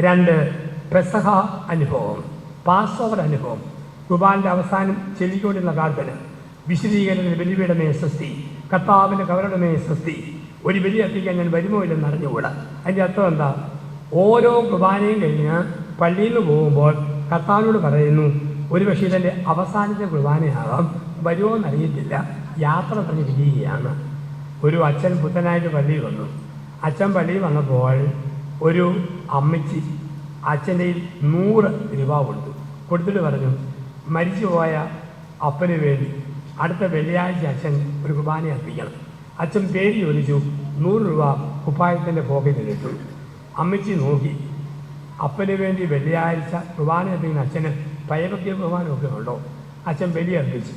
രണ്ട് പെസഹ അനുഭവം pass over അനുഭവം. കുബാലിന്റെ അവസാനം ചെല്ലിക്കൊണ്ടിരുന്ന പ്രാർത്ഥന വിശദീകരണത്തിന് ബലിപീഠമേ സ്വസ്തി കർത്താവിന്റെ കവരുടമേ സ്വസ്തി. ഒരു ബലി എത്തിക്കാൻ ഞാൻ വരുമോ ഇല്ലെന്ന് അറിഞ്ഞുകൂടാ. അതിന്റെ അർത്ഥം എന്താ? ഓരോ കുർബാനയും കഴിഞ്ഞ് പള്ളിയിൽ നിന്ന് പോകുമ്പോൾ കർത്താവിനോട് പറയുന്നു ഒരു പക്ഷേ ഇതെന്റെ അവസാനത്തെ കുർബാനയാകാം വരുമോ എന്നറിയത്തില്ല യാത്ര പറഞ്ഞ് പിരിയുകയാണ് ഒരു അച്ഛൻ പുത്തനായിട്ട് പള്ളിയിൽ വന്നു. അച്ഛൻ പള്ളിയിൽ വന്നപ്പോൾ ഒരു അമ്മച്ചി അച്ഛന്റെ കയ്യിൽ നൂറ് രൂപ കൊടുത്തു കൊടുത്തിട്ട് പറഞ്ഞു മരിച്ചുപോയ അപ്പന് വേണ്ടി അടുത്ത വെള്ളിയാഴ്ച അച്ഛൻ ഒരു കുർബാന അർപ്പിക്കണം. അച്ഛൻ പേര് ചോദിച്ചു നൂറ് രൂപ കുപ്പായത്തിന്റെ പോക്കറ്റിലിട്ടു അമ്മച്ചി നോക്കി അപ്പന് വേണ്ടി വെള്ളിയാഴ്ച കുർബാന അർപ്പിക്കുന്ന അച്ഛന് പയപക്കിയ ബഹുമാനമൊക്കെ ഉണ്ടോ? അച്ഛൻ ബലി അർപ്പിച്ചു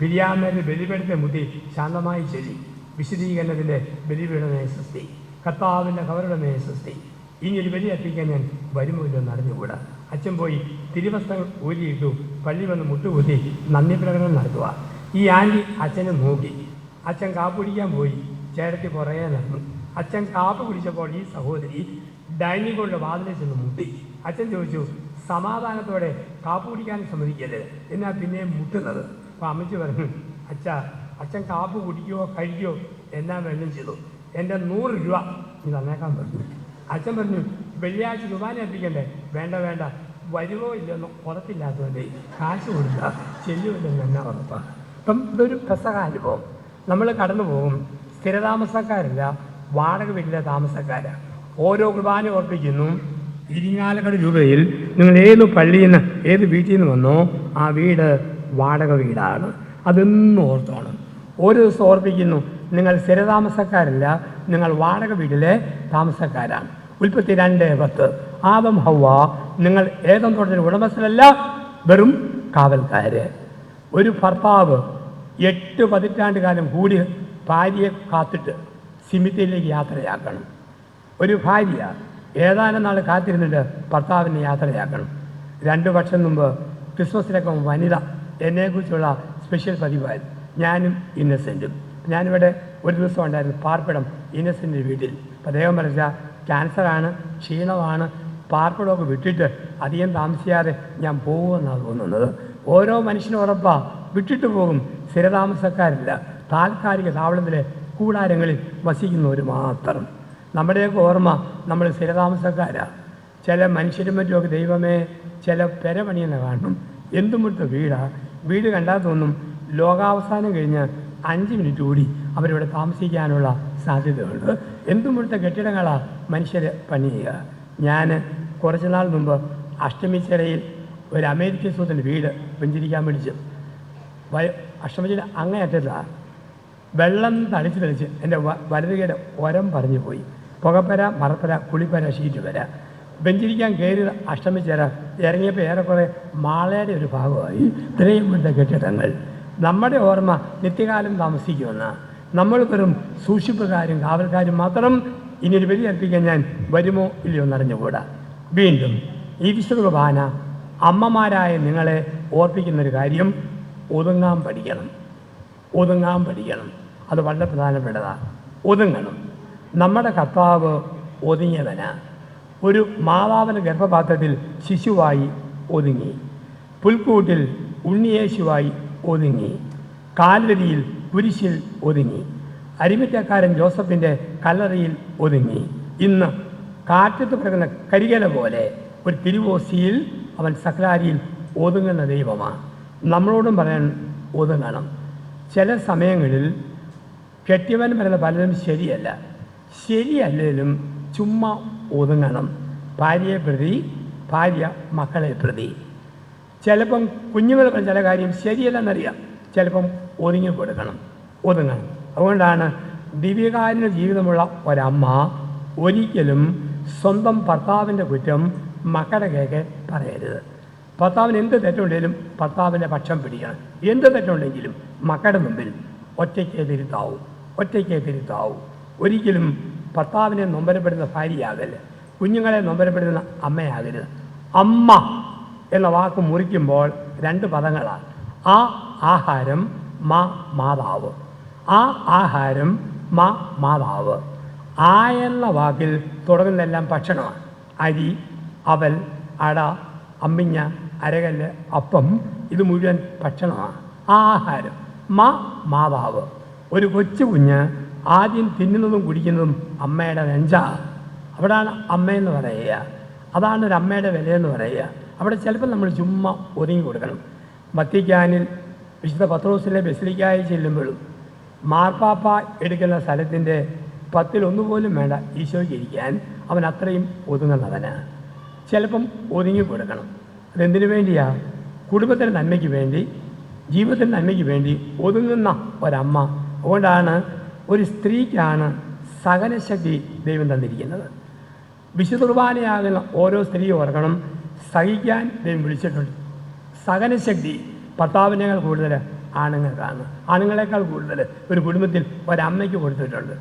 പിരിയാന്നേരം ബലിപീഠത്തെ മുട്ടി ശാന്തമായി ചെല്ലി വിശദീകരണത്തിന്റെ ബലിപീഠമേ സൃഷ്ടി കർത്താവിന്റെ കവരുടെ സൃഷ്ടി ഇനി ഒരു ബലി അർപ്പിക്കാൻ ഞാൻ വരുമോ ഇല്ലെന്ന് അച്ഛൻ പോയി തിരുവസ്ത്രങ്ങൾ ഊരിയിട്ടു പള്ളി വന്ന് മുട്ടുകുത്തി നന്ദി പ്രകടനം നടത്തുക ഈ ആന്റി അച്ഛനെ നോക്കി. അച്ഛൻ കാപ്പ് കുടിക്കാൻ പോയി. ചേട്ടത്തി പുറകെ നടന്നു. അച്ഛൻ കാപ്പ് കുടിച്ചപ്പോൾ ഈ സഹോദരി ഡൈനിങ് കൊണ്ട് വാതിലിൽ ചെന്ന് മുട്ടി. അച്ഛൻ ചോദിച്ചു സമാധാനത്തോടെ കാപ്പ് കുടിക്കാൻ സമ്മതിക്കരുത് എന്നാ പിന്നെ മുട്ടുന്നത്? അപ്പോൾ അമ്മച്ചി പറഞ്ഞു അച്ഛ അച്ഛൻ കാപ്പ് കുടിക്കുകയോ കഴിക്കുകയോ എന്നാ വേണം ചെയ്തു. എന്റെ നൂറ് രൂപ നീ തന്നേക്കാൻ പറഞ്ഞു. അച്ഛൻ പറഞ്ഞു വെള്ളിയാഴ്ച കുർബാന എത്തിക്കണ്ടേ വേണ്ട വേണ്ട. വരുമോ ഇല്ലെന്നോ ഉറപ്പില്ലാത്തതുകൊണ്ട് കാശ് കൊടുക്കുക. ചെല്ലുമില്ലെന്ന് തന്നെ ഉറപ്പാണ് അപ്പം ഇതൊരു പെസക അനുഭവം നമ്മൾ കടന്നു പോകും. സ്ഥിരതാമസക്കാരല്ല വാടക വീട്ടിലെ താമസക്കാരാണ് ഓരോ കുർബാന ഓർപ്പിക്കുന്നു. ഇരിങ്ങാലക്കട രൂപയിൽ നിങ്ങൾ ഏത് പള്ളിയിൽ നിന്ന് ഏത് വീട്ടിൽ നിന്ന് വന്നോ ആ വീട് വാടക വീടാണ്. അതെന്നും ഓർത്തോണം. ഓരോ ദിവസം ഓർപ്പിക്കുന്നു നിങ്ങൾ സ്ഥിരതാമസക്കാരല്ല നിങ്ങൾ വാടക വീട്ടിലെ താമസക്കാരാണ്. ഉൽപ്പത്തി രണ്ട് പത്ത്. ആദം ഹവ നിങ്ങൾ ഏതം തോട്ടത്തിന് ഉടമസ്ഥരല്ല വെറും കാവൽക്കാര്. ഒരു ഭർത്താവ് എട്ട് പതിറ്റാണ്ട് കാലം കൂടി ഭാര്യയെ കാത്തിട്ട് സിമിത്തിയിലേക്ക് യാത്രയാക്കണം. ഒരു ഭാര്യ ഏതാനും നാൾ കാത്തിരുന്നിട്ട് ഭർത്താവിനെ യാത്രയാക്കണം. രണ്ട് വർഷം മുമ്പ് ക്രിസ്മസിലൊക്കെ വനിത എന്നെക്കുറിച്ചുള്ള സ്പെഷ്യൽ പതിവായിരുന്നു ഞാനും ഇന്നസെന്റും ഞാനിവിടെ ഒരു ദിവസം ഉണ്ടായിരുന്നു പാർപ്പിടം ഇന്നസെന്റ് വീട്ടിൽ. അദ്ദേഹം പറഞ്ഞ ക്യാൻസറാണ് ക്ഷീണമാണ് പാർപ്പിടമൊക്കെ വിട്ടിട്ട് അധികം താമസിയാതെ ഞാൻ പോകുമെന്നാണ് തോന്നുന്നത്. ഓരോ മനുഷ്യനും ഉറപ്പാ വിട്ടിട്ട് പോകും. സ്ഥിരതാമസക്കാരില്ല. താൽക്കാലിക താവളത്തിലെ കൂടാരങ്ങളിൽ വസിക്കുന്നവർ മാത്രം. നമ്മുടെയൊക്കെ ഓർമ്മ നമ്മൾ സ്ഥിരതാമസക്കാരാണ് ചില മനുഷ്യരും മറ്റുമൊക്കെ ദൈവമേ ചില പെരപണിയെന്ന് കാണും. എന്തും വിട്ട് വീടാ. വീട് കണ്ടാൽ തോന്നും ലോകാവസാനം കഴിഞ്ഞ് അഞ്ച് മിനിറ്റ് കൂടി അവരിവിടെ താമസിക്കാനുള്ള സാധ്യതയുണ്ട്. എന്തും കെട്ടിടങ്ങളാണ് കെട്ടിടങ്ങളാ മനുഷ്യർ ചെയ്യുക ഞാൻ കുറച്ച് നാൾ മുമ്പ് അഷ്ടമിച്ചിറയിൽ ഒരു അമേരിക്കൻ സുഹൃത്തിന്റെ വീട് വെഞ്ചരിക്കാൻ പിടിച്ചു വയ അഷ്ടമിച്ചിയുടെ അങ്ങേയറ്റത്താണ് വെള്ളം തളിച്ച് തളിച്ച് എന്റെ വലതുകയുടെ ഒരം പറഞ്ഞു പോയി. പുകപ്പര മറപ്പര കുളിപ്പര ഷീറ്റ് വര ബെഞ്ചിരിക്കാൻ കയറി അഷ്ടമിച്ചേര ഇറങ്ങിയപ്പോൾ ഏറെക്കുറെ മാളയുടെ ഒരു ഭാഗമായി. ഇത്രയും വിട്ട കെട്ടിടങ്ങൾ. നമ്മുടെ ഓർമ്മ നിത്യകാലം താമസിക്കുമെന്ന്. നമ്മൾ വെറും സൂക്ഷിപ്പുകാരും കാവൽക്കാരും മാത്രം ഇനി ഒരു ബലി അർപ്പിക്കാൻ ഞാൻ വരുമോ ഇല്ലയോ എന്നറിഞ്ഞുകൂടാ വീണ്ടും ഈ വിശുദ്ധ കുർബാന അമ്മമാരായ നിങ്ങളെ ഓർപ്പിക്കുന്നൊരു കാര്യം ഒതുങ്ങാൻ പഠിക്കണം. ഒതുങ്ങാൻ പഠിക്കണം. അത് വളരെ പ്രധാനപ്പെട്ടതാണ് ഒതുങ്ങണം. നമ്മുടെ കർത്താവ് ഒതുങ്ങിയവന്. ഒരു മാതാവിന്റെ ഗർഭപാത്രത്തിൽ ശിശുവായി ഒതുങ്ങി. പുൽക്കൂട്ടിൽ ഉണ്ണിയേശുവായി ഒതുങ്ങി. കാൽവരിയിൽ കുരിശിൽ ഒതുങ്ങി. അരിമിറ്റക്കാരൻ ജോസഫിന്റെ കല്ലറയിൽ ഒതുങ്ങി. ഇന്ന് കാറ്റത്ത് പിറകുന്ന കരികല പോലെ ഒരു തിരുവോസിയിൽ അവൻ സക്രാരിയിൽ ഒതുങ്ങുന്ന ദൈവമാണ്. നമ്മളോടും പറയാൻ ഒതുങ്ങണം. ചില സമയങ്ങളിൽ കെട്ടിയവൻ പറയുന്ന പലതും ശരിയല്ല. ശരിയല്ലെങ്കിലും ചുമ്മാ ഒതുങ്ങണം. ഭാര്യയെ പ്രതി ഭാര്യ മക്കളെ പ്രതി. ചിലപ്പം കുഞ്ഞുങ്ങൾ ചില കാര്യം ശരിയല്ലെന്നറിയാം. ചിലപ്പം ഒതുങ്ങി കൊടുക്കണം. ഒതുങ്ങണം. അതുകൊണ്ടാണ് ദിവ്യകാരുണ്യ ജീവിതമുള്ള ഒരമ്മ ഒരിക്കലും സ്വന്തം ഭർത്താവിന്റെ കുറ്റം മക്കളുടെ കേക്ക് പറയരുത്. ഭർത്താവിന് എന്ത് തെറ്റുണ്ടെങ്കിലും ഭർത്താവിന്റെ പക്ഷം പിടിക്കണം. എന്ത് തെറ്റുണ്ടെങ്കിലും മക്കളുടെ മുമ്പിൽ ഒറ്റയ്ക്ക് തിരുത്താവും. ഒറ്റയ്ക്ക് തിരുത്താവും. ഒരിക്കലും ഭർത്താവിനെ നൊമ്പരപ്പെടുന്ന ഭാര്യയാകരുത് കുഞ്ഞുങ്ങളെ നൊമ്പരപ്പെടുന്ന അമ്മയാകരുത്. അമ്മ എന്ന വാക്ക് മുറിക്കുമ്പോൾ രണ്ട് പദങ്ങളാണ്. ആ ആഹാരം മാ മാതാവ്. ആ ആഹാരം മാ മാതാവ്. ആ എന്ന വാക്കിൽ തുടങ്ങുന്നതെല്ലാം ഭക്ഷണമാണ്. അരി അവൽ അട അമ്മിഞ്ഞ അരകല്ല് അപ്പം ഇത് മുഴുവൻ ഭക്ഷണമാണ്. ആഹാരം മാ മാതാവ്. ഒരു കൊച്ചു കുഞ്ഞ് ആദ്യം തിന്നുന്നതും കുടിക്കുന്നതും അമ്മയുടെ നെഞ്ചാണ്. അവിടാണ് അമ്മയെന്ന് പറയുക. അതാണ് ഒരു അമ്മയുടെ വിലയെന്ന് പറയുക. അവിടെ ചിലപ്പോൾ നമ്മൾ ചുമ്മാ ഒതുങ്ങി കൊടുക്കണം. വത്തിക്കാനിൽ വിശുദ്ധ പത്രോസിലെ ബസിലിക്കായി ചെല്ലുമ്പോഴും മാർപ്പാപ്പ എടുക്കുന്ന സ്ഥലത്തിന്റെ പത്തിലൊന്നുപോലും വേണ്ട ഈശോയ്ക്ക് ഇരിക്കാൻ അവൻ അത്രയും ഒതുങ്ങുന്നവനാണ് ചിലപ്പം ഒതുങ്ങി കൊടുക്കണം. അതെന്തിനു വേണ്ടിയാ? കുടുംബത്തിന്റെ നന്മയ്ക്ക് വേണ്ടി ജീവിതത്തിന്റെ നന്മയ്ക്ക് വേണ്ടി ഒതുങ്ങുന്ന ഒരമ്മ. അതുകൊണ്ടാണ് ഒരു സ്ത്രീക്കാണ് സകലശക്തി ദൈവം തന്നിരിക്കുന്നത്. വിശുദ്ധുർബാനയാകുന്ന ഓരോ സ്ത്രീ ഓർക്കണം സഹിക്കാൻ ദൈവം വിളിച്ചിട്ടുണ്ട്. സഹനശക്തി ഭർത്താവിനേക്കാൾ കൂടുതൽ ആണുങ്ങൾക്കാണ്. ആണുങ്ങളെക്കാൾ കൂടുതൽ ഒരു കുടുംബത്തിൽ ഒരമ്മയ്ക്ക് കൊടുത്തിട്ടുണ്ട്.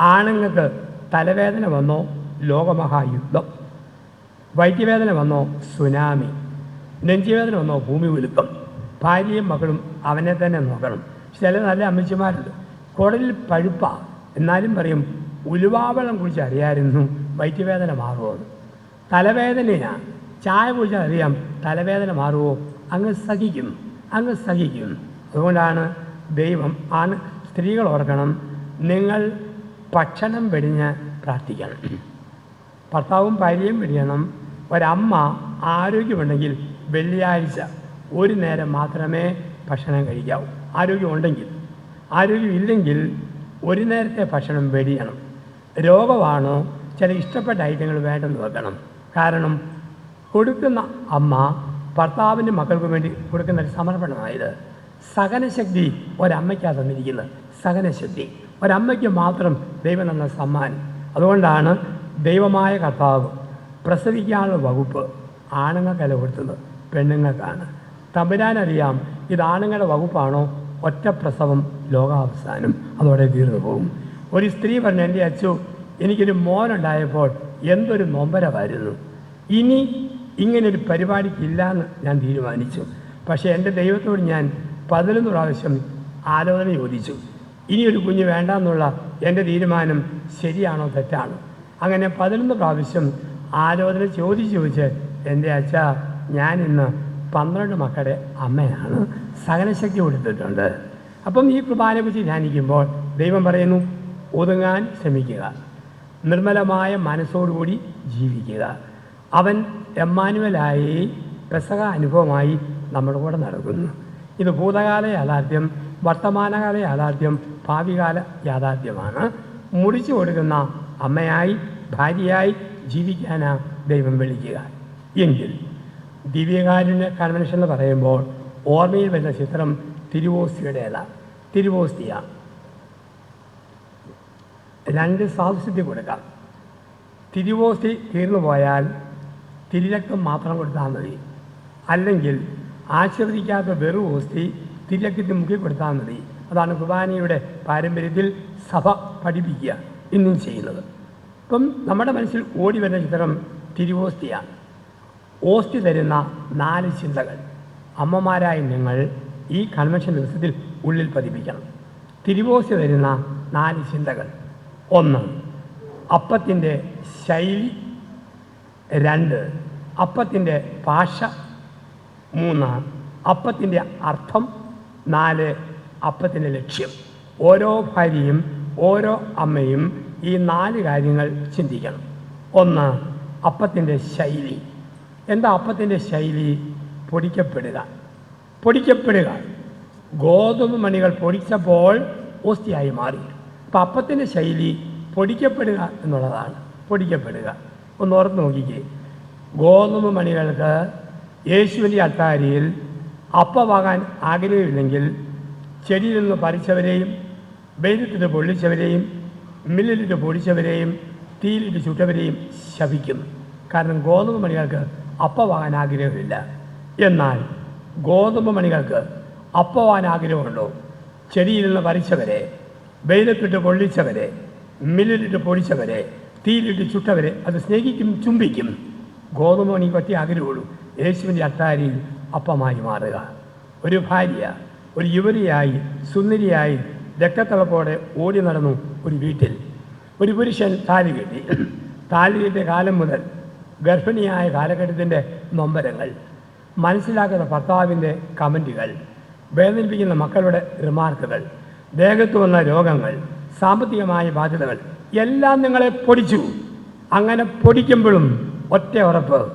ആണുങ്ങൾക്ക് തലവേദന വന്നോ? ലോകമഹായുദ്ധം. വൈദ്യവേദന വന്നോ? സുനാമി. നെഞ്ചുവേദന വന്നോ? ഭൂമി കുലുക്കം ഭാര്യയും മക്കളും അവനെ തന്നെ നോക്കണം. ചില നല്ല അമ്മച്ചിമാരുണ്ട്. കുടലിൽ പഴുപ്പ. എന്നാലും പറയും ഉലുവാവെള്ളം കുടിച്ച് അറിയായിരുന്നു വൈദ്യവേദന മാറുമെന്ന് തലവേദനയാണ്. ചായ കുടിച്ചാൽ അറിയാം തലവേദന മാറുമോ അങ്ങ് സഹിക്കും അങ്ങ് സഹിക്കും. അതുകൊണ്ടാണ് ദൈവം ആണ് സ്ത്രീകൾ ഓർക്കണം നിങ്ങൾ ഭക്ഷണം വെടിഞ്ഞ് പ്രാർത്ഥിക്കണം. ഭർത്താവും ഭാര്യയും വെടിയണം. ഒരമ്മ ആരോഗ്യമുണ്ടെങ്കിൽ വെള്ളിയാഴ്ച ഒരു നേരം മാത്രമേ ഭക്ഷണം കഴിക്കാവൂ. ആരോഗ്യമുണ്ടെങ്കിൽ. ആരോഗ്യമില്ലെങ്കിൽ ഒരു നേരത്തെ ഭക്ഷണം വെടിയണം. രോഗമാണോ? ചില ഇഷ്ടപ്പെട്ട ഐറ്റങ്ങൾ വേണ്ടെന്ന് വെക്കണം. കാരണം കൊടുക്കുന്ന അമ്മ ഭർത്താവിന്റെ മക്കൾക്ക് വേണ്ടി കൊടുക്കുന്ന ഒരു സമർപ്പണമായത്. സഹനശക്തി ഒരമ്മയ്ക്കാണ് തന്നിരിക്കുന്നത്. സഹനശക്തി. ഒരമ്മയ്ക്ക് മാത്രം ദൈവം തന്ന സമ്മാനം. അതുകൊണ്ടാണ് ദൈവമായ കർത്താവ് പ്രസവിക്കാനുള്ള വകുപ്പ് ആണുങ്ങൾക്കല്ല കൊടുത്തത് പെണ്ണുങ്ങൾക്കാണ്. തമ്പുരാനറിയാം ഇത് ആണുങ്ങളുടെ വകുപ്പാണോ? ഒറ്റ പ്രസവം ലോകാവസാനം. അതോടെ തീർന്നു പോകും. ഒരു സ്ത്രീ പറഞ്ഞു എന്റെ അച്ചു എനിക്കൊരു മോനുണ്ടായപ്പോൾ എന്തൊരു നൊമ്പരമായിരുന്നു. ഇനി ഇങ്ങനൊരു പരിപാടിക്കില്ല എന്ന് ഞാൻ തീരുമാനിച്ചു. പക്ഷേ എന്റെ ദൈവത്തോട് ഞാൻ പതിനൊന്ന് പ്രാവശ്യം ആലോചന ചോദിച്ചു. ഇനിയൊരു കുഞ്ഞ് വേണ്ട എന്നുള്ള എന്റെ തീരുമാനം ശരിയാണോ തെറ്റാണോ? അങ്ങനെ പതിനൊന്ന് പ്രാവശ്യം ആലോചന ചോദിച്ച് ചോദിച്ച് എന്റെ അച്ഛ ഞാൻ ഇന്ന് പന്ത്രണ്ട് മക്കളുടെ അമ്മയാണ്. സകലശക്തി കൊടുത്തിട്ടുണ്ട്. അപ്പം ഈ കുർബാനയെക്കുറിച്ച് ധ്യാനിക്കുമ്പോൾ ദൈവം പറയുന്നു ഒതുങ്ങാൻ ശ്രമിക്കുക. നിർമ്മലമായ മനസ്സോടുകൂടി ജീവിക്കുക. അവൻ എമ്മാനുവലായി പെസക അനുഭവമായി നമ്മുടെ കൂടെ നടക്കുന്നു. ഇത് ഭൂതകാല യാഥാർത്ഥ്യം വർത്തമാനകാല യാഥാർത്ഥ്യം ഭാവികാല യാഥാർത്ഥ്യമാണ്. മുറിച്ചു കൊടുക്കുന്ന അമ്മയായി ഭാര്യയായി ജീവിക്കാനാ ദൈവം വിളിക്കുക. എങ്കിൽ ദിവ്യകാരുണ്യ കൺവെൻഷൻ എന്ന് പറയുമ്പോൾ ഓർമ്മയിൽ വരുന്ന ചിത്രം തിരുവോസ്തിയുടേതാണ് തിരുവോസ്തിയ. രണ്ട് സാദൃശ്യത്തിൽ കൊടുക്കാം. തിരുവോസ്തി തീർന്നു പോയാൽ തിരിരക്തം മാത്രം കൊടുത്താൽ മതി. അല്ലെങ്കിൽ ആശീർവദിക്കാത്ത വെറു ഓസ്തി തിരിരക്തത്തിൽ മുക്കി കൊടുത്താൽ മതി. അതാണ് കുർബാനയുടെ പാരമ്പര്യത്തിൽ സഭ പഠിപ്പിക്കുക ഇന്നും ചെയ്യുന്നത്. ഇപ്പം നമ്മുടെ മനസ്സിൽ ഓടി വരുന്ന ചിത്രം തിരുവോസ്തിയാണ് ഓസ്തി തരുന്ന നാല് ചിന്തകൾ. അമ്മമാരായ നിങ്ങൾ ഈ കൺവെൻഷൻ ദിവസത്തിൽ ഉള്ളിൽ പതിപ്പിക്കണം. തിരുവോസ്തി തരുന്ന നാല് ചിന്തകൾ. ഒന്ന് അപ്പത്തിന്റെ ശൈലി രണ്ട്. അപ്പത്തിന്റെ ഭാഷ മൂന്ന്. അപ്പത്തിന്റെ അർത്ഥം നാല്. അപ്പത്തിന്റെ ലക്ഷ്യം. ഓരോ ഭാര്യയും ഓരോ അമ്മയും ഈ നാല് കാര്യങ്ങൾ ചിന്തിക്കണം. ഒന്ന് അപ്പത്തിന്റെ ശൈലി. എന്താ അപ്പത്തിന്റെ ശൈലി? പൊടിക്കപ്പെടുക. പൊടിക്കപ്പെടുക. ഗോതമ്പ് മണികൾ പൊടിച്ചപ്പോൾ ഓസ്തിയായി മാറി. അപ്പം അപ്പത്തിന്റെ ശൈലി പൊടിക്കപ്പെടുക എന്നുള്ളതാണ്. പൊടിക്കപ്പെടുക. ഒന്ന് ഓർത്ത് നോക്കിക്കേ. ഗോതമ്പ് മണികൾക്ക് യേശുവിന്റെ അത്താരിയിൽ അപ്പമാകാൻ ആഗ്രഹമില്ലെങ്കിൽ ചെടിയിൽ നിന്ന് പറിച്ചവരെയും വെയിലത്തിട്ട് പൊള്ളിച്ചവരെയും മില്ലിലിട്ട് പൊടിച്ചവരെയും തീയിലിട്ട് ചുട്ടവരെയും ശപിക്കും കാരണം ഗോതമ്പ് മണികൾക്ക് അപ്പമാകാൻ ആഗ്രഹമില്ല. എന്നാൽ ഗോതമ്പ് മണികൾക്ക് അപ്പവാൻ ആഗ്രഹമുണ്ടോ? ചെടിയിൽ നിന്ന് പറിച്ചവരെ വെയിലത്തിട്ട് പൊള്ളിച്ചവരെ മില്ലിലിട്ട് പൊടിച്ചവരെ തീയിലിട്ട് ചുട്ടവരെ അത് സ്നേഹിക്കും ചുംബിക്കും. ഗോതമ്പ് പറ്റി ആഗ്രഹമുള്ളൂ യേശുവിന്റെ അത്താരിയിൽ അപ്പമായി മാറുക. ഒരു ഭാര്യ ഒരു യുവതിയായി സുന്ദരിയായി രക്തത്തിളപ്പോടെ ഓടി നടന്നു ഒരു വീട്ടിൽ. ഒരു പുരുഷൻ താലി കെട്ടി. താലി കെട്ടിയ കാലം മുതൽ ഗർഭിണിയായ കാലഘട്ടത്തിന്റെ നൊമ്പരങ്ങൾ മനസ്സിലാക്കുന്ന ഭർത്താവിന്റെ കമന്റുകൾ വേദനിപ്പിക്കുന്ന മക്കളുടെ റിമാർക്കുകൾ ദേഹത്ത് വന്ന രോഗങ്ങൾ സാമ്പത്തികമായ ബാധ്യതകൾ എല്ലാം നിങ്ങളെ പൊടിച്ചു. അങ്ങനെ പൊടിക്കുമ്പോഴും ഒറ്റ ഉറപ്പ്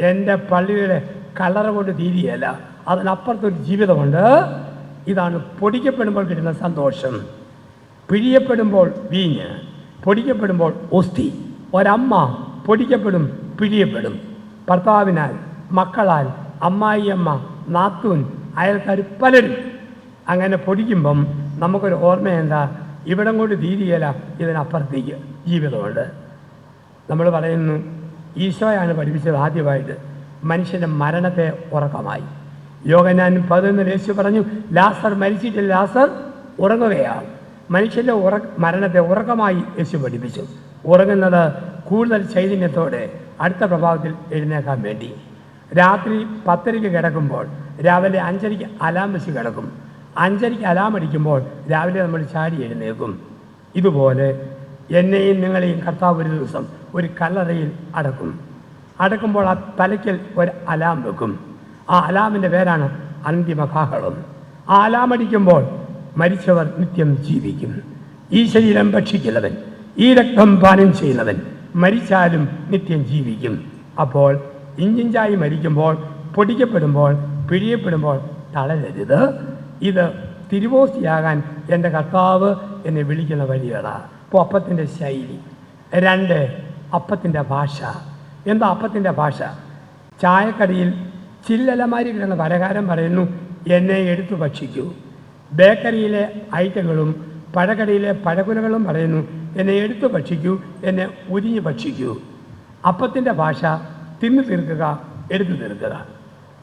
എന്റെ പള്ളിയുടെ കളർ കൊണ്ട് തീരുകയല്ല അതിനപ്പുറത്തൊരു ജീവിതമുണ്ട്. ഇതാണ് പൊടിക്കപ്പെടുമ്പോൾ കിട്ടുന്ന സന്തോഷം. പിഴിയപ്പെടുമ്പോൾ വീഞ്ഞ് പൊടിക്കപ്പെടുമ്പോൾ ഒസ്തി. ഒരമ്മ പൊടിക്കപ്പെടും പിഴിയപ്പെടും. ഭർത്താവിനാൽ മക്കളാൽ അമ്മായിയമ്മ നാത്തൂൻ അയൽക്കാർ പലരും അങ്ങനെ പൊടിക്കുമ്പം നമുക്കൊരു ഓർമ്മ എന്താ? ഇവിടം കൊണ്ട് തീരുകയില്ല ഇതിനപ്പുറത്തേക്ക് ജീവിതമുണ്ട്. നമ്മൾ പറയുന്നു ഈശോയാണ് പഠിപ്പിച്ചത് ആദ്യമായിട്ട് മനുഷ്യന്റെ മരണത്തെ ഉറക്കമായി. യോഗനാൻ പതിനൊന്ന് യേശു പറഞ്ഞു ലാസർ മരിച്ചിട്ട് ലാസർ ഉറങ്ങുകയാണ്. മനുഷ്യന്റെ ഉറ മരണത്തെ ഉറക്കമായി യേശു പഠിപ്പിച്ചു. ഉറങ്ങുന്നത് കൂടുതൽ ചൈതന്യത്തോടെ അടുത്ത പ്രഭാവത്തിൽ എഴുന്നേക്കാൻ വേണ്ടി. രാത്രി പത്തരയ്ക്ക് കിടക്കുമ്പോൾ രാവിലെ അഞ്ചരയ്ക്ക് അലാം വെച്ച് കിടക്കും. അഞ്ചരയ്ക്ക് അലാം അടിക്കുമ്പോൾ രാവിലെ നമ്മൾ ചാടി എഴുന്നേക്കും ഇതുപോലെ എന്നെയും നിങ്ങളെയും കർത്താവ് ഒരു ദിവസം ഒരു കല്ലറയിൽ അടക്കും. അടക്കുമ്പോൾ ആ തലയ്ക്കൽ ഒരു അലാം വെക്കും. ആ അലാമിന്റെ പേരാണ് അന്തിമകാഹളം. ആ അലാം അടിക്കുമ്പോൾ മരിച്ചവർ നിത്യം ജീവിക്കും. ഈ ശരീരം ഭക്ഷിക്കുന്നവൻ ഈ രക്തം പാനം ചെയ്യുന്നവൻ മരിച്ചാലും നിത്യം ജീവിക്കും. അപ്പോൾ ഇഞ്ചിഞ്ചായി മരിക്കുമ്പോൾ പൊടിക്കപ്പെടുമ്പോൾ പിഴിയപ്പെടുമ്പോൾ തളരരുത്. ഇത് തിരുവോസ്തിയാകാൻ എന്റെ കർത്താവ് എന്നെ വിളിക്കുന്ന വഴികളാണ് അപ്പോൾ അപ്പത്തിന്റെ ശൈലി. രണ്ട് അപ്പത്തിന്റെ ഭാഷ. എന്താ അപ്പത്തിന്റെ ഭാഷ? ചായക്കടിയിൽ ചില്ലലമാരി കിടന്ന പലഹാരം പറയുന്നു എന്നെ എടുത്തു ഭക്ഷിക്കൂ. ബേക്കറിയിലെ ഐറ്റങ്ങളും പഴക്കടയിലെ പഴകുലകളും പറയുന്നു എന്നെ എടുത്തു ഭക്ഷിക്കൂ എന്നെ ഉരിഞ്ഞു ഭക്ഷിക്കൂ. അപ്പത്തിന്റെ ഭാഷ തിന്നു തീർക്കുക എടുത്തു തീർക്കുക.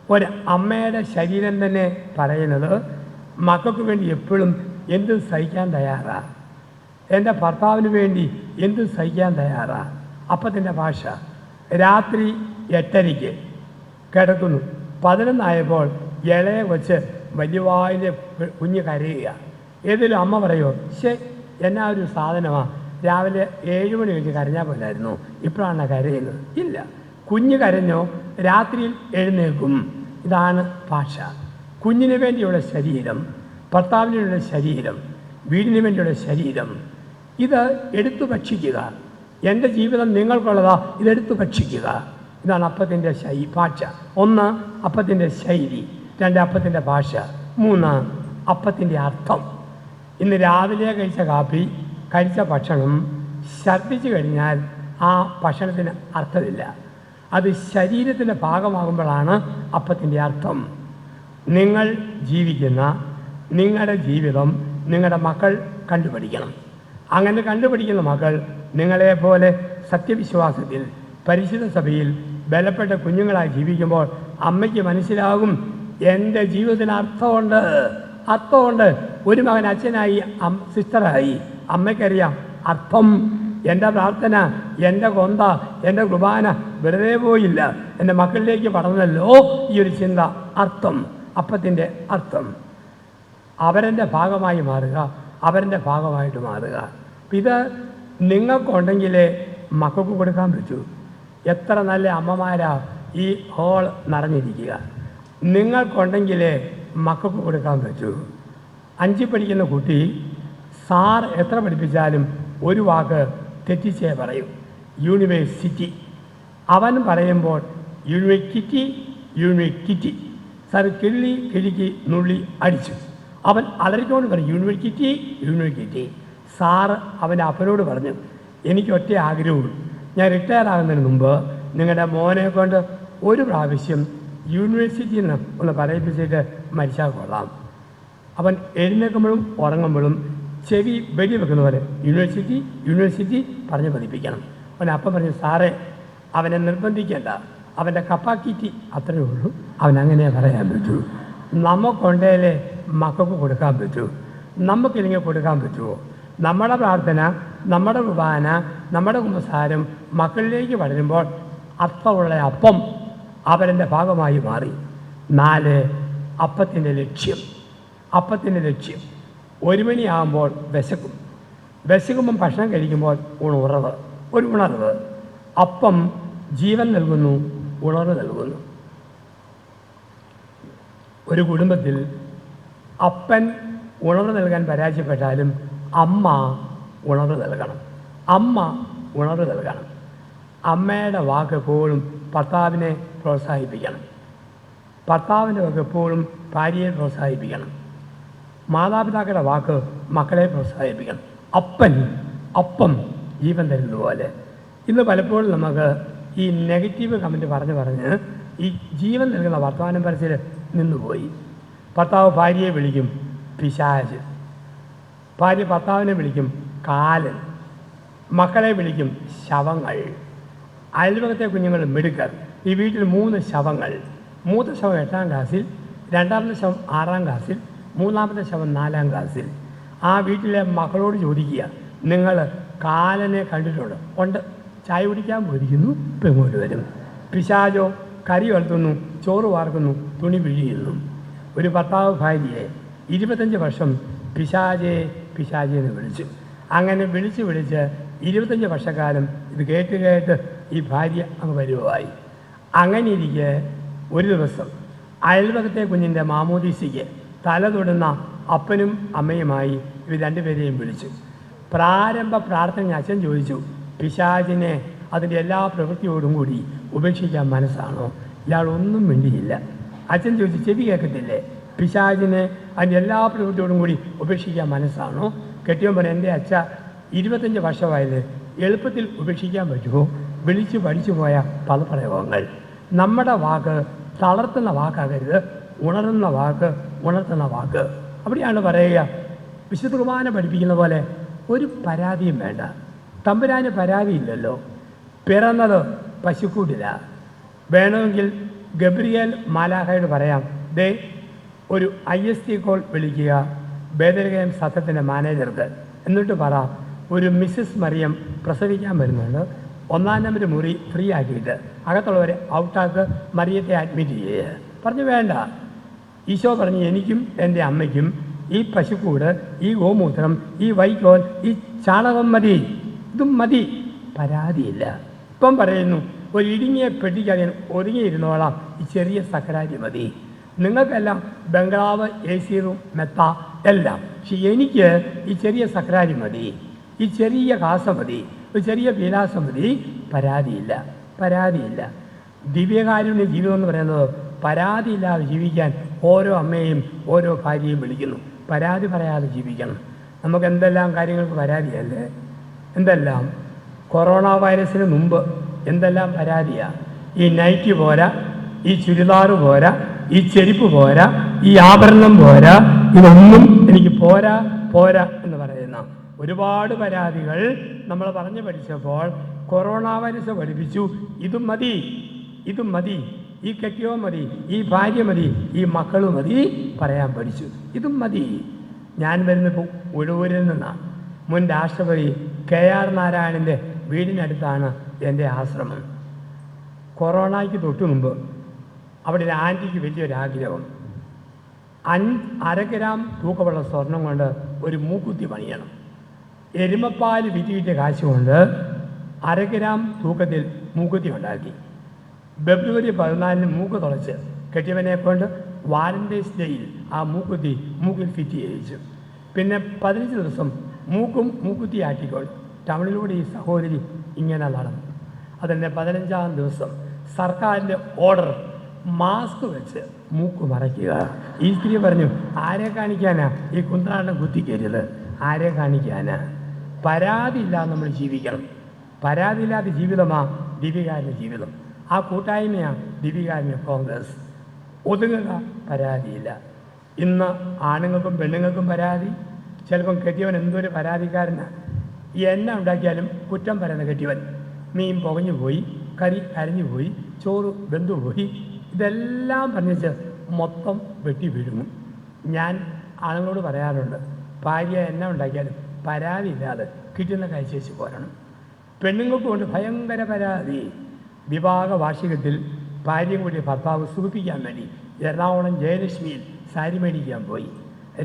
ഒരു അമ്മയുടെ ശരീരം തന്നെ പറയുന്നത് മക്കൾക്ക് വേണ്ടി എപ്പോഴും എന്തും സഹിക്കാൻ തയ്യാറാണ് എന്റെ ഭർത്താവിന് വേണ്ടി എന്തും സഹിക്കാൻ തയ്യാറാണ് അപ്പത്തിന്റെ ഭാഷ. രാത്രി എട്ടരയ്ക്ക് കിടക്കുന്നു. പതിനൊന്നായപ്പോൾ ഇളയെ വെച്ച് വലിയവായിന്റെ കുഞ്ഞ് കരയുക. ഏതെങ്കിലും അമ്മ പറയുമോ ശേ എന്നാ ഒരു സാധനമാണ് രാവിലെ ഏഴ് മണി കഴിഞ്ഞ് കരഞ്ഞാൽ പോലായിരുന്നു. ഇപ്പോഴാണ് കരയുന്നത്. ഇല്ല. കുഞ്ഞ് കരഞ്ഞോ രാത്രിയിൽ എഴുന്നേൽക്കും. ഇതാണ് ഭാഷ. കുഞ്ഞിന് വേണ്ടിയുള്ള ശരീരം ഭർത്താവിന് വേണ്ടിയുള്ള ശരീരം വീടിന് വേണ്ടിയുള്ള ശരീരം. ഇത് എടുത്തു ഭക്ഷിക്കുക. എന്റെ ജീവിതം നിങ്ങൾക്കുള്ളതാ ഇതെടുത്തു ഭക്ഷിക്കുക. ഇതാണ് അപ്പത്തിന്റെ ശൈ ഭാഷ. ഒന്ന് അപ്പത്തിന്റെ ശൈലി. രണ്ട് അപ്പത്തിന്റെ ഭാഷ. മൂന്ന് അപ്പത്തിന്റെ അർത്ഥം. ഇന്ന് രാവിലെ കഴിച്ച കാപ്പി കഴിച്ച ഭക്ഷണം ഛർദ്ദിച്ചു കഴിഞ്ഞാൽ ആ ഭക്ഷണത്തിന് അർത്ഥമില്ല. അത് ശരീരത്തിന്റെ ഭാഗമാകുമ്പോഴാണ് അപ്പത്തിന്റെ അർത്ഥം. നിങ്ങൾ ജീവിക്കുന്ന നിങ്ങളുടെ ജീവിതം നിങ്ങളുടെ മക്കൾ കണ്ടുപിടിക്കണം അങ്ങനെ കണ്ടുപിടിക്കുന്ന മക്കൾ നിങ്ങളെപ്പോലെ സത്യവിശ്വാസത്തിൽ പരിശുദ്ധ സഭയിൽ ബലപ്പെട്ട കുഞ്ഞുങ്ങളായി ജീവിക്കുമ്പോൾ അമ്മയ്ക്ക് മനസ്സിലാകും എന്റെ ജീവിതത്തിന് അർത്ഥമുണ്ട്. അർത്ഥമുണ്ട്. ഒരു മകൻ അച്ഛനായി സിസ്റ്ററായി. അമ്മയ്ക്കറിയാം അർത്ഥം. എന്റെ പ്രാർത്ഥന എന്റെ കൊന്ത എന്റെ കുർബാന വെറുതെ പോയില്ല. എന്റെ മക്കളിലേക്ക് പടർന്നല്ലോ ഈ ഒരു ചിന്ത അർത്ഥം. അപ്പത്തിന്റെ അർത്ഥം. അവരന്റെ ഭാഗമായി മാറുക അവരന്റെ ഭാഗമായിട്ട് മാറുക. ഇത് നിങ്ങൾക്കുണ്ടെങ്കിലേ മക്കൾക്ക് കൊടുക്കാൻ പറ്റൂ. എത്ര നല്ല അമ്മമാരാ ഈ ഹോൾ നിറഞ്ഞിരിക്കുക. നിങ്ങൾക്കുണ്ടെങ്കിലേ മക്കൾക്ക് കൊടുക്കാൻ പറ്റൂ. അഞ്ചിൽ പഠിക്കുന്ന കുട്ടി സാർ എത്ര പഠിപ്പിച്ചാലും ഒരു വാക്ക് തെറ്റിച്ചേ പറയും. യൂണിവേഴ്സിറ്റി അവൻ പറയുമ്പോൾ യൂണിവേഴ്സിറ്റി യൂണിവേഴ്സിറ്റി സാർ കിള്ളി കിഴുകി നുള്ളി അടിച്ചു. അവൻ അലറിക്കൊണ്ട് പറഞ്ഞു യൂണിവേഴ്സിറ്റി യൂണിവേഴ്സിറ്റി. സാറ് അവന്റെ അപ്പനോട് പറഞ്ഞു എനിക്ക് ഒറ്റ ആഗ്രഹമുള്ളൂ. ഞാൻ റിട്ടയർ ആകുന്നതിന് മുമ്പ് നിങ്ങളുടെ മോനെ കൊണ്ട് ഒരു പ്രാവശ്യം യൂണിവേഴ്സിറ്റിയിൽ നിന്ന് ഒന്ന് പറയിപ്പിച്ചിട്ട് മരിച്ചാൽ കൊള്ളാം. അവൻ എഴുന്നേൽക്കുമ്പോഴും ഉറങ്ങുമ്പോഴും ചെവി വെടി വെക്കുന്ന പോലെ യൂണിവേഴ്സിറ്റി യൂണിവേഴ്സിറ്റി പറഞ്ഞ് പതിപ്പിക്കണം. അവൻ അപ്പം പറഞ്ഞു സാറേ അവനെ നിർബന്ധിക്കേണ്ട. അവന്റെ കപ്പാസിറ്റി അത്രയേ ഉള്ളൂ. അവൻ അങ്ങനെ പറയാൻ പറ്റൂ. നമുക്കുണ്ടേലേ മക്കൾക്ക് കൊടുക്കാൻ പറ്റൂ. നമുക്കില്ലെങ്കിൽ കൊടുക്കാൻ പറ്റുമോ നമ്മുടെ പ്രാർത്ഥന നമ്മുടെ കുർബാന നമ്മുടെ കുമ്പസാരം മക്കളിലേക്ക് വളരുമ്പോൾ അർത്ഥമുള്ള അപ്പം അവരുടെ ഭാഗമായി മാറി. നാല് അപ്പത്തിന്റെ ലക്ഷ്യം. അപ്പത്തിന്റെ ലക്ഷ്യം. ഒരു മണിയാകുമ്പോൾ വിശക്കും. വിശക്കുമ്പം ഭക്ഷണം കഴിക്കുമ്പോൾ ഉണർവ് ഒരു ഉണർവ്. അപ്പം ജീവൻ നൽകുന്നു. ഉണർവ് നൽകുന്നു. ഒരു കുടുംബത്തിൽ അപ്പൻ ഉണർവ് നൽകാൻ പരാജയപ്പെട്ടാലും അമ്മ ഉണർവ് നൽകണം. അമ്മ ഉണർവ് നൽകണം. അമ്മയുടെ വാക്ക് എപ്പോഴും ഭർത്താവിനെ പ്രോത്സാഹിപ്പിക്കണം. ഭർത്താവിന്റെ വാക്ക് എപ്പോഴും ഭാര്യയെ പ്രോത്സാഹിപ്പിക്കണം. മാതാപിതാക്കളുടെ വാക്ക് മക്കളെ പ്രോത്സാഹിപ്പിക്കണം. അപ്പൻ അപ്പം ജീവൻ തരുന്നതുപോലെ. ഇന്ന് പലപ്പോഴും നമുക്ക് ഈ നെഗറ്റീവ് കമന്റ് പറഞ്ഞ് പറഞ്ഞ് ഈ ജീവൻ നൽകുന്ന വർത്തമാനം പരസ്യത്തിൽ നിന്നുപോയി. ഭർത്താവ് ഭാര്യയെ വിളിക്കും പിശാജ്. ഭാര്യ ഭർത്താവിനെ വിളിക്കും കാലൻ. മക്കളെ വിളിക്കും ശവങ്ങൾ. അയൽവകത്തെ കുഞ്ഞുങ്ങൾ മിടുക്കർ. ഈ വീട്ടിൽ മൂന്ന് ശവങ്ങൾ. മൂത്ത ശവം എട്ടാം ക്ലാസ്സിൽ രണ്ടാമത്തെ ശവം ആറാം ക്ലാസ്സിൽ മൂന്നാമത്തെ ശവം നാലാം ക്ലാസ്സിൽ. ആ വീട്ടിലെ മക്കളോട് ചോദിക്കുക നിങ്ങൾ കാലനെ കണ്ടിട്ടുണ്ട്? ഉണ്ട്. ചായ കുടിക്കാൻ പോയിരിക്കുന്നു. ഇപ്പം ഇങ്ങോട്ട് വരും. പിശാചോ കരി വളർത്തുന്നു ചോറ് വാർക്കുന്നു തുണി പിഴിയുന്നു ഒരു ഭർത്താവ് ഭാര്യയെ ഇരുപത്തഞ്ച് വർഷം പിശാചെ പിശാചെ എന്ന് വിളിച്ചു. അങ്ങനെ വിളിച്ച് വിളിച്ച് ഇരുപത്തഞ്ച് വർഷക്കാലം ഇത് കേട്ട് കേട്ട് ഈ ഭാര്യ അങ്ങ് വരുവായി. അങ്ങനെ ഇരിക്കെ ഒരു ദിവസം അയൽവകത്തെ കുഞ്ഞിന്റെ മാമോദീസിക്ക് തല തൊടുന്ന അപ്പനും അമ്മയുമായി ഇവർ രണ്ടുപേരെയും വിളിച്ചു. പ്രാരംഭ പ്രാർത്ഥന അച്ഛൻ ചോദിച്ചു പിശാചിനെ അതിന്റെ എല്ലാ പ്രവൃത്തിയോടും കൂടി ഉപേക്ഷിക്കാൻ മനസ്സാണോ? ഇയാൾ ഒന്നും മിണ്ടിയില്ല. അച്ഛൻ ചോദിച്ച് ചെവി കേൾക്കത്തില്ലേ? പിശാചിനെ അതിന്റെ എല്ലാ പ്രവൃത്തിയോടും കൂടി ഉപേക്ഷിക്കാൻ മനസ്സാണോ? കെട്ടിയവൻ പറഞ്ഞു എന്റെ അച്ഛ ഇരുപത്തഞ്ച് വർഷമായത് എളുപ്പത്തിൽ ഉപേക്ഷിക്കാൻ പറ്റുമോ? വിളിച്ചു പഠിച്ചു പോയ പദപ്രയോഗങ്ങൾ നമ്മുടെ വാക്ക് തളർത്തുന്ന വാക്കാകരുത്. ഉണരുന്ന വാക്ക് ഉണർത്തുന്ന വാക്ക്. അവിടെയാണ് പറയുക വിശുദ്ധ കുർബാന പഠിപ്പിക്കുന്ന പോലെ ഒരു പരാതിയും വേണ്ട. തമ്പുരാന് പരാതിയില്ലല്ലോ. പിറന്നത് പശുക്കൂട്ടില്ല വേണമെങ്കിൽ ഗബ്രിയേൽ മാലാഹയോട് പറയാം ദേ ഒരു ഐ എസ് ടി കോൾ വിളിക്കുക ബേദരകയം സത്യത്തിന്റെ മാനേജർക്ക്. എന്നിട്ട് പറ ഒരു മിസ്സസ് മറിയം പ്രസവിക്കാൻ വരുന്നുണ്ട്. ഒന്നാം നമ്പർ മുറി ഫ്രീ ആക്കിയിട്ട് അകത്തുള്ളവരെ ഔട്ടാക്ക് മറിയത്തെ അഡ്മിറ്റ് ചെയ്യുക പറഞ്ഞു വേണ്ട. ഈശോ പറഞ്ഞു എനിക്കും എന്റെ അമ്മയ്ക്കും ഈ പശുക്കൂട് ഈ ഗോമൂത്രം ഈ വൈക്കോൽ ഈ ചാണകം മതി. ഇതും മതി. പരാതിയില്ല. ഇപ്പം പറയുന്നു ഒരു ഇടുങ്ങിയ പെട്ടിക്കകത്ത് ഞാൻ ഒതുങ്ങിയിരുന്നോളാം. ഈ ചെറിയ സക്കരാരി മതി. നിങ്ങൾക്കെല്ലാം ബംഗ്ലാവ് എ സി റൂം മെത്ത എല്ലാം. പക്ഷെ എനിക്ക് ഈ ചെറിയ സക്കരാരി മതി. ഈ ചെറിയ കാസ മതി. ഒരു ചെറിയ വിലാസം മതി. പരാതിയില്ല. പരാതിയില്ല. ദിവ്യകാരുണ്യ ജീവിതം എന്ന് പറയുന്നത് പരാതിയില്ലാതെ ജീവിക്കാൻ ഓരോ അമ്മയും ഓരോ ഭാര്യയും വിളിക്കുന്നു. പരാതി പറയാതെ ജീവിക്കണം. നമുക്ക് എന്തെല്ലാം കാര്യങ്ങൾക്ക് പരാതിയല്ലേ? എന്തെല്ലാം? കൊറോണ വൈറസിന് മുമ്പ് എന്തെല്ലാം പരാതിയാ? ഈ നൈറ്റി പോരാ ഈ ചുരിദാർ പോരാ ഈ ചെരുപ്പ് പോരാ ഈ ആഭരണം പോരാ ഇതൊന്നും എനിക്ക് പോരാ പോരാ എന്ന് പറയുന്ന ഒരുപാട് പരാതികൾ നമ്മൾ പറഞ്ഞു പഠിച്ചപ്പോൾ കൊറോണ വൈറസ് പഠിപ്പിച്ചു. ഇതും മതി ഇതും മതി ഈ കെട്ടിയോ മതി ഈ ഭാര്യ മതി ഈ മക്കൾ മതി പറയാൻ പഠിച്ചു. ഇതും മതി. ഞാൻ വരുന്നിപ്പോൾ ഉഴവൂരിൽ നിന്നാണ് മുൻ രാഷ്ട്രപതി കെ ആർ നാരായണന്റെ വീടിനടുത്താണ് എന്റെ ആശ്രമം. കൊറോണയ്ക്ക് തൊട്ടു മുമ്പ് അവിടെ ഒരു ആന്റിക്ക് വലിയൊരാഗ്രഹം. അഞ്ച് അര ഗ്രാം തൂക്കമുള്ള സ്വർണം കൊണ്ട് ഒരു മൂക്കുത്തി പണിയണം. എരുമപ്പാൽ വിറ്റിയിട്ട കാശ് കൊണ്ട് അര ഗ്രാം തൂക്കത്തിൽ മൂക്കുത്തി ഉണ്ടാക്കി. ഫെബ്രുവരി പതിനാലിന് മൂക്ക് തുളച്ച് കെട്ടിയവനെ കൊണ്ട് വാലന്റൈൻസ് ഡേയിൽ ആ മൂക്കുത്തി മൂക്കിൽ ഫിറ്റ് ചെയ്യിച്ചു. പിന്നെ പതിനഞ്ച് ദിവസം മൂക്കും മൂക്കുത്തി ആട്ടിക്കൊണ്ട് ടൗണിലൂടെ ഈ സഹോദരി ഇങ്ങനെ നടന്നു. അതിന്റെ പതിനഞ്ചാം ദിവസം സർക്കാരിന്റെ ഓർഡർ മാസ്ക് വെച്ച് മൂക്ക് മറയ്ക്കുക. ഈ സ്ത്രീ പറഞ്ഞു ആരെ കാണിക്കാനാ? ഈ കുന്ത്രാണ്ടം കുത്തിക്കരുത് ആരെ കാണിക്കാനാ? പരാതിയില്ലാതെ നമ്മൾ ജീവിക്കണം. പരാതിയില്ലാത്ത ജീവിതമാ ദീപികാരന്റെ ജീവിതം. ആ കൂട്ടായ്മയാണ് ദീപികാരന്റെ കോൺഗ്രസ്. ഒതുങ്ങുക പരാതിയില്ല. ഇന്ന് ആണുങ്ങൾക്കും പെണ്ണുങ്ങൾക്കും പരാതി. ചിലപ്പം കെട്ടിയവൻ എന്തൊരു പരാതിക്കാരനാണ് എണ്ണ ഉണ്ടാക്കിയാലും കുറ്റം പറയുന്ന കെട്ടിയവൻ. മീൻ പുകഞ്ഞു പോയി കറി അരഞ്ഞു പോയി ചോറ് ബന്ധു പോയി. ഇതെല്ലാം പറഞ്ഞിച്ച് മൊത്തം വെട്ടി വീഴുന്നു. ഞാൻ ആളുകളോട് പറയാറുണ്ട് ഭാര്യ എണ്ണ ഉണ്ടാക്കിയാലും പരാതിയില്ലാതെ കിട്ടുന്ന കഴിച്ചേച്ച് പോരണം. പെണ്ണുങ്ങൾക്ക് കൊണ്ട് ഭയങ്കര പരാതി. വിവാഹ വാർഷികത്തിൽ ഭാര്യയും കൂടി ഭർത്താവ് സുഖിപ്പിക്കാൻ വേണ്ടി എറണാകുളം ജയലക്ഷ്മിയിൽ സാരി മേടിക്കാൻ പോയി.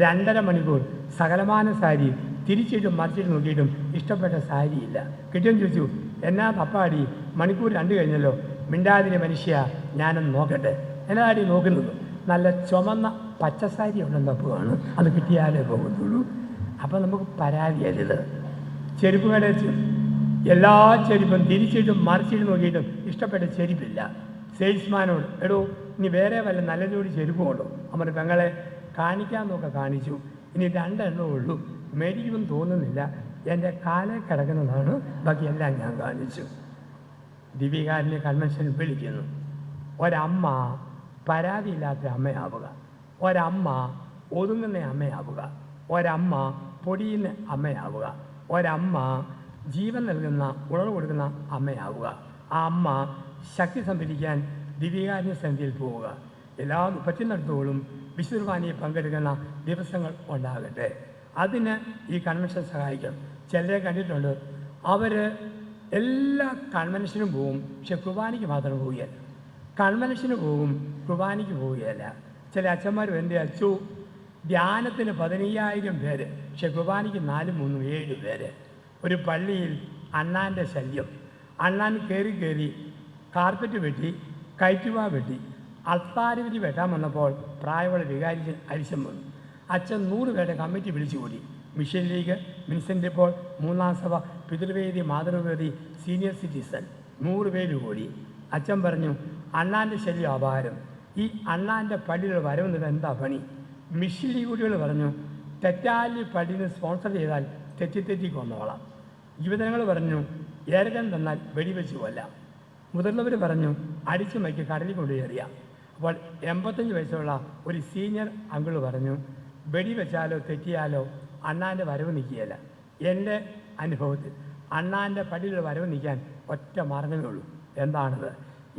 രണ്ടര മണിക്കൂർ സകലമാന സാരി തിരിച്ചിട്ടും മറിച്ചിട്ട് നോക്കിയിട്ടും ഇഷ്ടപ്പെട്ട സാരിയില്ല കിട്ടിയെന്ന് ചോദിച്ചു എന്നാ പപ്പാടി മണിക്കൂർ രണ്ട് കഴിഞ്ഞല്ലോ. മിണ്ടാതിരി മനുഷ്യ ഞാനൊന്ന് നോക്കട്ടെ. എന്നാടി നോക്കുന്നത്? നല്ല ചുമന്ന പച്ചസാരി ഉണ്ടെന്ന് തപ്പുകയാണ് അത് കിട്ടിയാലേ പോകത്തുള്ളൂ. അപ്പം നമുക്ക് പരാതിയരുത് ചെരുപ്പ് കടച്ച് എല്ലാ ചെരുപ്പും തിരിച്ചിട്ടും മറിച്ചിട്ട് നോക്കിയിട്ടും ഇഷ്ടപ്പെട്ട ചെരുപ്പില്ല. സെയിൽസ്മാനോട് എടോ ഇനി വേറെ വല്ല നല്ല ജോലി ചെരുപ്പ് കൊണ്ടോ അമ്മ പെങ്ങളെ കാണിക്കാൻ നോക്കെ കാണിച്ചു. ഇനി രണ്ടെണ്ണം ഉള്ളൂ. മേടിക്കുമെന്ന് തോന്നുന്നില്ല. എന്റെ കാലേ കിടക്കുന്നതാണ്. ബാക്കിയെല്ലാം ഞാൻ കാണിച്ചു. ദിവികാരനെ കൺവെൻഷനിൽ വിളിക്കുന്നു. ഒരമ്മ പരാതിയില്ലാത്ത അമ്മയാവുക. ഒരമ്മ ഒതുങ്ങുന്ന അമ്മയാവുക. ഒരമ്മ പൊടിയുന്ന അമ്മയാവുക. ഒരമ്മ ജീവൻ നൽകുന്ന ഉണർവ് കൊടുക്കുന്ന അമ്മയാവുക. ആ അമ്മ ശക്തി സംഭരിക്കാൻ ദിവ്യകാരുണ്യ സന്ധിയിൽ പോവുക. എല്ലാ പറ്റുന്നിടത്തോളം വിശുദ്ധുർബാനയിൽ പങ്കെടുക്കുന്ന ദിവസങ്ങൾ ഉണ്ടാകട്ടെ. അതിന് ഈ കൺവെൻഷൻ സഹായിക്കും. ചിലരെ കണ്ടിട്ടുണ്ട് അവർ എല്ലാ കൺവെൻഷനും പോവും പക്ഷെ കുർബാനയ്ക്ക് മാത്രം പോവുകയല്ല. കൺവെൻഷന് പോകും കുർബാനയ്ക്ക് പോവുകയല്ല. ചില അച്ഛന്മാർ എന്റെ അച്ചു ധ്യാനത്തിന് പതിനയ്യായിരം പേര് പക്ഷെ കുർബാനയ്ക്ക് നാലും മൂന്നും ഏഴ് പേര്. ഒരു പള്ളിയിൽ അണ്ണാന്റെ ശല്യം. അണ്ണാൻ കയറി കയറി കാർപ്പറ്റ് വെട്ടി കയറ്റുവാ വെട്ടി അൾത്താരവിധി വെട്ടാൻ വന്നപ്പോൾ പ്രായമുള്ള വികാരിക്ക് അരിശം വന്നു. അച്ഛൻ നൂറ് പേരുടെ കമ്മിറ്റി വിളിച്ചു കൂടി. മിഷൻ ലീഗ് മിൻസെന്റ് ഇപ്പോൾ മൂന്നാം സഭ പിതൃവേദി മാതൃവേദി സീനിയർ സിറ്റിസൺ നൂറ് പേര് കൂടി. അച്ഛൻ പറഞ്ഞു അണ്ണാന്റെ ശല്യം അപാരം. ഈ അണ്ണാന്റെ പള്ളികൾ വരവുന്നത് എന്താ പണി? മിഷൻ ലീഗ് കൂടികൾ പറഞ്ഞു തെറ്റാലി പള്ളിനെ സ്പോൺസർ ചെയ്താൽ തെറ്റിത്തെറ്റി തെറ്റി കൊന്നോളാം യുവജനങ്ങൾ പറഞ്ഞു ഏരകം തന്നാൽ വെടിവെച്ച് കൊല്ലാം. മുതിർന്നവർ പറഞ്ഞു അടിച്ചു മയ്ക്ക് കടലിൽ കൊണ്ടുപോയി എറിയാം അപ്പോൾ എൺപത്തഞ്ച് വയസ്സുള്ള ഒരു സീനിയർ അങ്കിൾ പറഞ്ഞു വെടി വെച്ചാലോ തെറ്റിയാലോ അണ്ണാന്റെ വരവ് നിൽക്കുകയില്ല. എന്റെ അനുഭവത്തിൽ അണ്ണാന്റെ പടിയിൽ വരവ് നിൽക്കാൻ ഒറ്റ മാർഗമേ ഉള്ളൂ. എന്താണത്?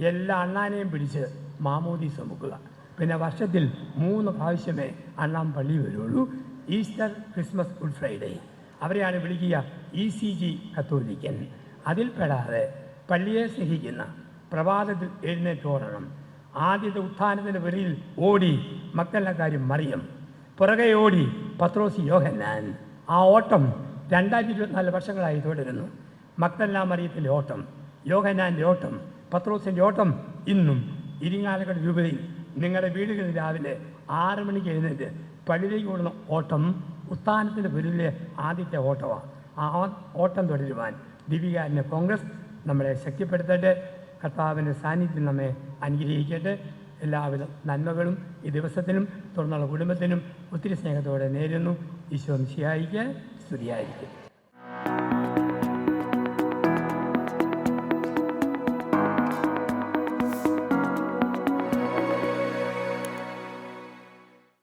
എല്ലാ അണ്ണാനെയും പിടിച്ച് മാമോദി മുക്കുക പിന്നെ വർഷത്തിൽ മൂന്ന് പ്രാവശ്യമേ അണ്ണാൻ പള്ളി വരുള്ളൂ. Easter Christmas good Friday. അവരെയാണ് വിളിക്കുക ഇ സി ജി കത്തോലിക്കൻ. അതിൽപ്പെടാതെ പള്ളിയെ സ്നേഹിക്കുന്ന പ്രഭാതത്തിൽ എഴുന്നേറ്റോടണം ആദ്യത്തെ ഉത്ഥാനത്തിന്റെ പേരിൽ ഓടി മക്കളക്കാരും മറിയം. പുറകെ ഓടി പത്രോസി യോഹന്നാൻ. ആ ഓട്ടം രണ്ടായിരത്തി ഇരുപത്തിനാല് വർഷങ്ങളായി തുടരുന്നു. മക്തെല്ലാം മറിയത്തിന്റെ ഓട്ടം യോഹന്നാന്റെ ഓട്ടം പത്രോസിന്റെ ഓട്ടം ഇന്നും ഇരിങ്ങാലക്കട രൂപതയിൽ നിങ്ങളുടെ വീടുകളിൽ രാവിലെ ആറ് മണിക്ക് എഴുന്നേറ്റ് പള്ളിയിലേക്ക് ഓടുന്ന ഓട്ടം ഉത്ഥാനത്തിന്റെ പേരിലെ ആദ്യത്തെ ഓട്ടമാണ് ആ ഓട്ടം തുടരുവാൻ ദീപികാരന്റെ കോൺഗ്രസ് നമ്മളെ ശക്തിപ്പെടുത്തട്ടെ. കർത്താവിന്റെ സാന്നിധ്യം നമ്മെ അനുഗ്രഹിക്കട്ടെ. എല്ലാവിധ നന്മകളും ഈ ദിവസത്തിനും തുടർന്നുള്ള കുടുംബത്തിനും ഒത്തിരി സ്നേഹത്തോടെ നേരുന്നു. ഈശോ മിശിഹായിക്ക് സ്തുതിയായിരിക്കും.